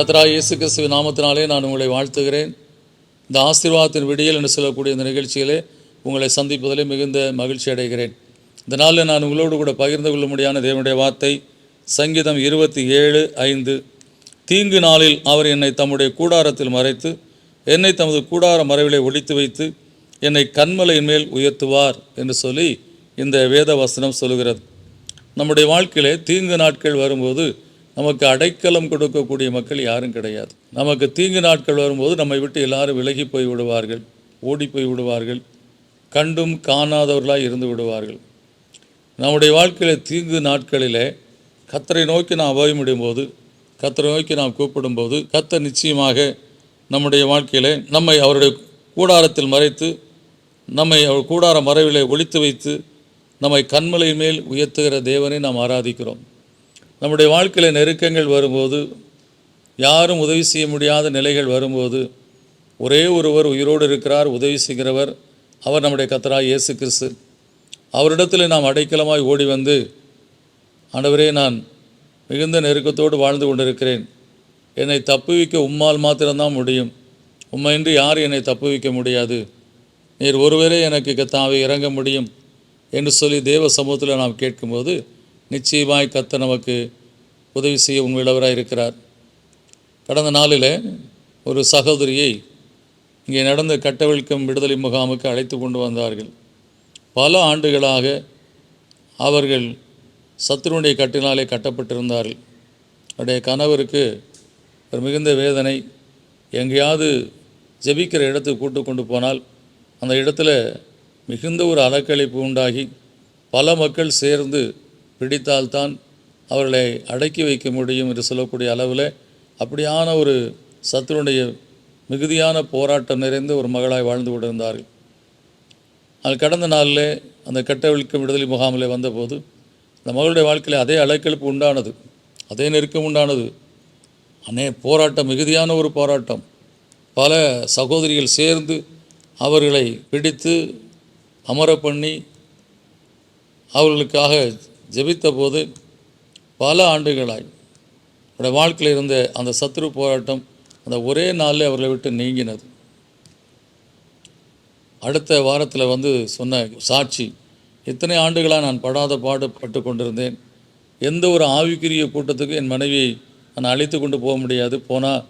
கத்ரா இயேசு கிறிஸ்துவ நாமத்தினாலே நான் உங்களை வாழ்த்துகிறேன். இந்த ஆசீர்வாதத்தின் விடியல் என்று சொல்லக்கூடிய இந்த நிகழ்ச்சியிலே உங்களை சந்திப்பதிலே மிகுந்த மகிழ்ச்சி அடைகிறேன். இந்த நாளில் நான் உங்களோடு கூட பகிர்ந்து கொள்ள முடியாத தேவனுடைய வார்த்தை சங்கீதம் இருபத்தி ஏழு ஐந்து. தீங்கு நாளில் அவர் என்னை தம்முடைய கூடாரத்தில் மறைத்து என்னை தமது கூடார மறைவிலே ஒழித்து வைத்து என்னை கண்மலையின் மேல் உயர்த்துவார் என்று சொல்லி இந்த வேத வசனம் சொல்லுகிறது. நம்முடைய வாழ்க்கையிலே தீங்கு நாட்கள் வரும்போது நமக்கு அடைக்கலம் கொடுக்கக்கூடிய மக்கள் யாரும் கிடையாது. நமக்கு தீங்கு நாட்கள் வரும்போது நம்மை விட்டு எல்லாரும் விலகி போய் விடுவார்கள் ஓடி போய் விடுவார்கள் கண்டும் காணாதவர்களாக இருந்து விடுவார்கள். நம்முடைய வாழ்க்கையில் தீங்கு நாட்களிலே கத்தரை நோக்கி நாம் அபயமிடும்போது கத்தரை நோக்கி நாம் கூப்பிடும்போது கத்தர் நிச்சயமாக நம்முடைய வாழ்க்கையில் நம்மை அவருடைய கூடாரத்தில் மறைத்து நம்மை அவர் கூடார மறைவிலே ஒழித்து வைத்து நம்மை கண்மலை மேல் உயர்த்துகிற தேவனை நாம் ஆராதிக்கிறோம். நம்முடைய வாழ்க்கையில் நெருக்கங்கள் வரும்போது யாரும் உதவி செய்ய முடியாத நிலைகள் வரும்போது ஒரே ஒருவர் உயிரோடு இருக்கிறார் உதவி செய்கிறவர் அவர் நம்முடைய கத்தராய் இயேசு கிறிஸ்து. அவரிடத்தில் நாம் அடைக்கலமாய் ஓடி வந்து ஆண்டவரே நான் மிகுந்த நெருக்கத்தோடு வாழ்ந்து கொண்டிருக்கிறேன். என்னை தப்புவிக்க உம்மால் மாத்திரம்தான் முடியும். உம்மையின்றி யாரும் என்னை தப்புவிக்க முடியாது. நீர் ஒருவரே எனக்கு கத்தாவை இறங்க முடியும் என்று சொல்லி தேவ சமூகத்தில் நாம் கேட்கும்போது நிச்சயமாய் கத்த நமக்கு உதவி செய்ய உண்மையுள்ளவராக இருக்கிறார். கடந்த நாளில் ஒரு சகோதரியை இங்கே நடந்த கட்டவிழ்க்கும் விடுதலை முகாமுக்கு அழைத்து கொண்டு வந்தார்கள். பல ஆண்டுகளாக அவர்கள் சத்துருடைய கட்டினாலே கட்டப்பட்டிருந்தார்கள். அவருடைய கணவருக்கு ஒரு மிகுந்த வேதனை. எங்கேயாவது ஜெபிக்கிற இடத்துக்கு கூட்டு கொண்டு போனால் அந்த இடத்துல மிகுந்த ஒரு அலக்கழிப்பு உண்டாகி பல மக்கள் சேர்ந்து பிடித்தால்தான் அவர்களை அடக்கி வைக்க முடியும் என்று சொல்லக்கூடிய அளவில் அப்படியான ஒரு சத்துருடைய மிகுதியான போராட்டம் நிறைந்த ஒரு மகளாய் வாழ்ந்து கொண்டிருந்தார்கள். அது கடந்த நாளில் அந்த கட்டவிழ்க்கும் விடுதலை முகாமில் வந்தபோது அந்த மகளுடைய வாழ்க்கையில் அதே அலைக்கழிப்பு உண்டானது அதே நெருக்கம் உண்டானது அநே போராட்டம் மிகுதியான ஒரு போராட்டம். பல சகோதரிகள் சேர்ந்து அவர்களை பிடித்து அமர பண்ணி அவர்களுக்காக ஜெபித்தபோது பல ஆண்டுகளாய் அவருடைய வாழ்க்கையில் இருந்த அந்த சத்ரு போராட்டம் அந்த ஒரே நாளில் அவர்களை விட்டு நீங்கினது. அடுத்த வாரத்தில் வந்து சொன்ன சாட்சி இத்தனை ஆண்டுகளாக நான் படாத பாடுபட்டு கொண்டிருந்தேன். எந்த ஒரு ஆவிக்குரிய கூட்டத்துக்கு என் மனைவியை நான் அழைத்து கொண்டு போக முடியாது. போனால்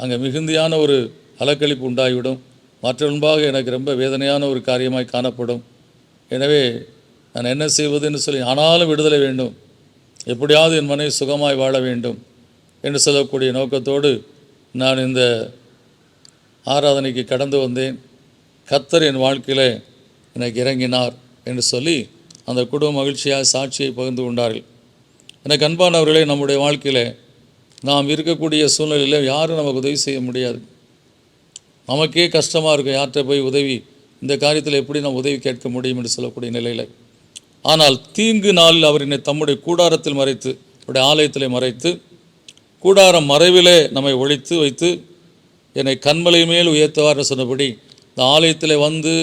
அங்கே மிகுந்தியான ஒரு அலக்களிப்பு உண்டாகிவிடும். மற்ற முன்பாக எனக்கு ரொம்ப வேதனையான ஒரு காரியமாய் காணப்படும். எனவே நான் என்ன செய்வதுன்னு சொல்லி ஆனாலும் விடுதலை வேண்டும். எப்படியாவது என் மனைவி சுகமாய் வாழ வேண்டும் என்று சொல்லக்கூடிய நோக்கத்தோடு நான் இந்த ஆராதனைக்கு கடந்து வந்தேன். கத்தர் என் வாழ்க்கையில் எனக்கு இறங்கினார் என்று சொல்லி அந்த குடும்ப மகிழ்ச்சியாக சாட்சியை பகிர்ந்து கொண்டார்கள். எனக்கு அன்பானவர்களே நம்முடைய வாழ்க்கையில் நாம் இருக்கக்கூடிய சூழ்நிலையில் யாரும் நமக்கு உதவி செய்ய முடியாது. நமக்கே கஷ்டமாக இருக்கும் யார்கிட்ட போய் உதவி இந்த காரியத்தில் எப்படி நாம் உதவி கேட்க முடியும் என்று சொல்லக்கூடிய நிலையில். ஆனால் தீங்கு நாளில் அவர் என்னை தம்முடைய கூடாரத்தில் மறைத்து அவருடைய ஆலயத்திலே மறைத்து கூடாரம் மறைவிலே நம்மை ஒழித்து வைத்து என்னை கண்மலை மேல் உயர்த்துவார் சொன்னபடி இந்த ஆலயத்தில் வந்து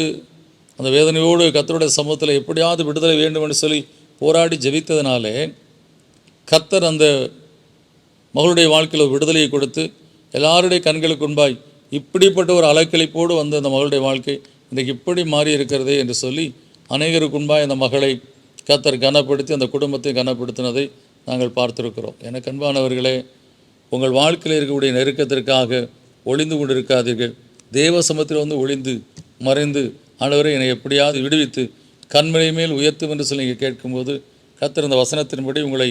அந்த வேதனையோடு கத்தருடைய சமூகத்தில் எப்படியாவது விடுதலை வேண்டும் என்று சொல்லி போராடி ஜெபித்ததினாலே கத்தர் அந்த மகளுடைய வாழ்க்கையில் ஒரு விடுதலையை கொடுத்து எல்லாருடைய கண்களுக்கு முன்பாய் இப்படிப்பட்ட ஒரு அலைக்கழிப்போடு வந்த அந்த மகளுடைய வாழ்க்கை இன்றைக்கு இப்படி மாறி இருக்கிறதே என்று சொல்லி அநேகருக்கு முன்பாய் அந்த மகளை கத்தர் கனப்படுத்தி அந்த குடும்பத்தை கனப்படுத்தினதை நாங்கள் பார்த்துருக்கிறோம். எனக்கு அன்பானவர்களே உங்கள் வாழ்க்கையில் இருக்கக்கூடிய நெருக்கத்திற்காக ஒளிந்து கொண்டிருக்காதீர்கள். தேவ சமத்தில் வந்து ஒளிந்து மறைந்து ஆண்டவரை என்னை எப்படியாவது விடுவித்து கண்மலை மேல் உயர்த்தும் என்று சொல்லி நீங்கள் கேட்கும்போது கத்தர் இந்த வசனத்தின்படி உங்களை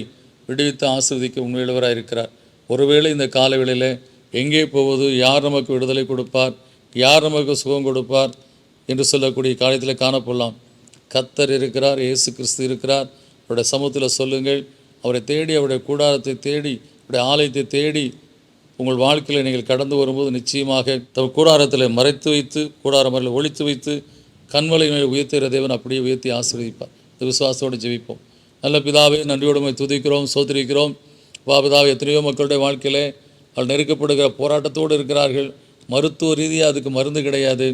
விடுவித்து ஆசிர்வதிக்க உண்மையுள்ளவராக இருக்கிறார். ஒருவேளை இந்த காலவெளியில் எங்கே போவது யார் நமக்கு விடுதலை கொடுப்பார் யார் நமக்கு சுகம் கொடுப்பார் என்று சொல்லக்கூடிய காலத்தில் காணப்படலாம். கத்தர் இருக்கிறார் இயேசு கிறிஸ்து இருக்கிறார். அவருடைய சமூகத்தில் சொல்லுங்கள். அவரை தேடி அவருடைய கூடாரத்தை தேடி அவருடைய ஆலயத்தை தேடி உங்கள் வாழ்க்கையில் நீங்கள் கடந்து வரும்போது நிச்சயமாக தம் கூடாரத்தில் மறைத்து வைத்து கூடார மறையில் ஒழித்து வைத்து கண்மலை உயர்த்துகிற தேவன் அப்படியே உயர்த்தி ஆசீர்வதிப்பார். இந்த விசுவாசத்தோடு ஜெபிப்போம். நல்ல பிதாவே நன்றியோடுமை துதிக்கிறோம் சோதரிக்கிறோம். வா பிதாவை எத்தனையோ மக்களுடைய வாழ்க்கையிலே அவள் நெருக்கப்படுகிற போராட்டத்தோடு இருக்கிறார்கள். மருத்துவ ரீதியாக அதுக்கு மருந்து கிடையாது.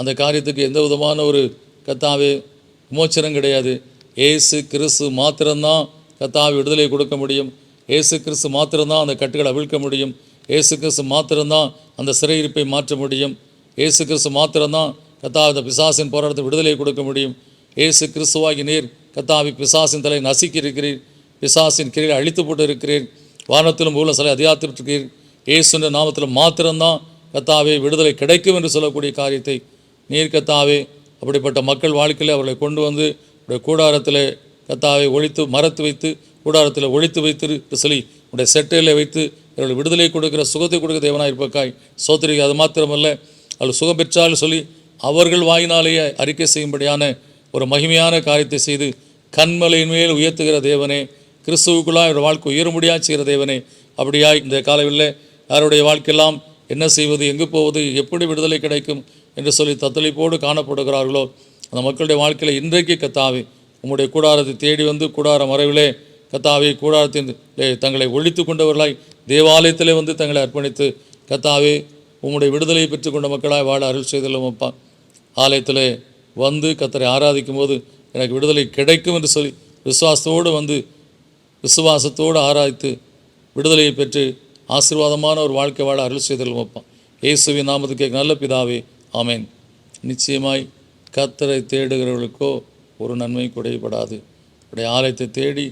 அந்த காரியத்துக்கு எந்த விதமான ஒரு கத்தாவே விமோச்சனம் கிடையாது. ஏசு கிறிஸ்து மாத்திரம்தான் கத்தாவை விடுதலை கொடுக்க முடியும். ஏசு கிறிஸ்து மாத்திரம்தான் அந்த கட்டுகளை அவிழ்க்க முடியும். ஏசு கிறிஸ்து மாத்திரம்தான் அந்த சிறையிருப்பை மாற்ற முடியும். ஏசு கிறிஸ்து மாத்திரம்தான் கத்தா அந்த பிசாசின் போராட்டத்தை விடுதலை கொடுக்க முடியும். ஏசு கிறிஸ்துவாகி நீர் கத்தாவி பிசாசின் தலை நசுக்கி இருக்கிறீர் பிசாசின் கீழே அழித்து போட்டு இருக்கிறீர் வானத்திலும் பூல சிலை அதிகாத்திருக்கிறீர் ஏசுன்ற நாமத்தில் மாத்திரம்தான் கத்தாவே விடுதலை கிடைக்கும் என்று சொல்லக்கூடிய காரியத்தை நீர் கத்தாவே அப்படிப்பட்ட மக்கள் வாழ்க்கையில் அவர்களை கொண்டு வந்து உடைய கூடாரத்தில் கத்தாவை ஒழித்து மரத்து வைத்து கூடாரத்தில் ஒழித்து வைத்து சொல்லி உடைய செட்டையில் வைத்து இவர்கள் விடுதலை கொடுக்கிற சுகத்தை கொடுக்க தேவனாக இருப்பக்காய் சோத்திரிக்கு அது மாத்திரமல்ல அவள் சுகம் பெற்றாலும் சொல்லி அவர்கள் வாயினாலேயே அறிக்கை செய்யும்படியான ஒரு மகிமையான காரியத்தை செய்து கண்மலையின் மேல் உயர்த்துகிற தேவனே கிறிஸ்துவுக்குள்ளாக அவருடைய வாழ்க்கை உயர முடியா செய்கிற தேவனே அப்படியாய் இந்த காலையில் யாருடைய வாழ்க்கையெல்லாம் என்ன செய்வது எங்கு போவது எப்படி விடுதலை கிடைக்கும் என்று சொல்லி தத்தளிப்போடு காணப்படுகிறார்களோ அந்த மக்களுடைய வாழ்க்கையில் இன்றைக்கு கத்தாவே உம்முடைய கூடாரத்தை தேடி வந்து கூடார மறைவிலே கத்தாவே கூடாரத்தின் தங்களை ஒழித்து கொண்டவர்களாய் தேவாலயத்திலே வந்து தங்களை அர்ப்பணித்து கத்தாவே உம்முடைய விடுதலையை பெற்றுக்கொண்ட மக்களாய் வாழ அருள் செய்தலும் அப்பா. ஆலயத்திலே வந்து கத்தரை ஆராதிக்கும் போது எனக்கு விடுதலை கிடைக்கும் என்று சொல்லி விசுவாசத்தோடு வந்து விசுவாசத்தோடு ஆராய்த்து விடுதலையை பெற்று ஆசீர்வாதமான ஒரு வாழ்க்கை வாழ அருள் செய்தலும் அப்பா. இயேசுவின் நாமத்துக்கு நல்ல பிதாவே ஆமேன். நிச்சயமாய் கத்தரை தேடுகிறவர்களுக்கோ ஒரு நன்மை குறைபடாது. உடைய ஆலயத்தை தேடி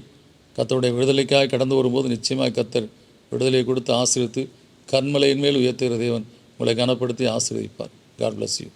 கத்தருடைய விடுதலைக்காய் கடந்து வரும்போது நிச்சயமாய் கத்தர் விடுதலை கொடுத்து ஆசிரியத்து கண்மலையின் மேல் உயர்த்துகிற தேவன் உங்களை கனப்படுத்தி ஆசீர்வதிப்பார். God bless you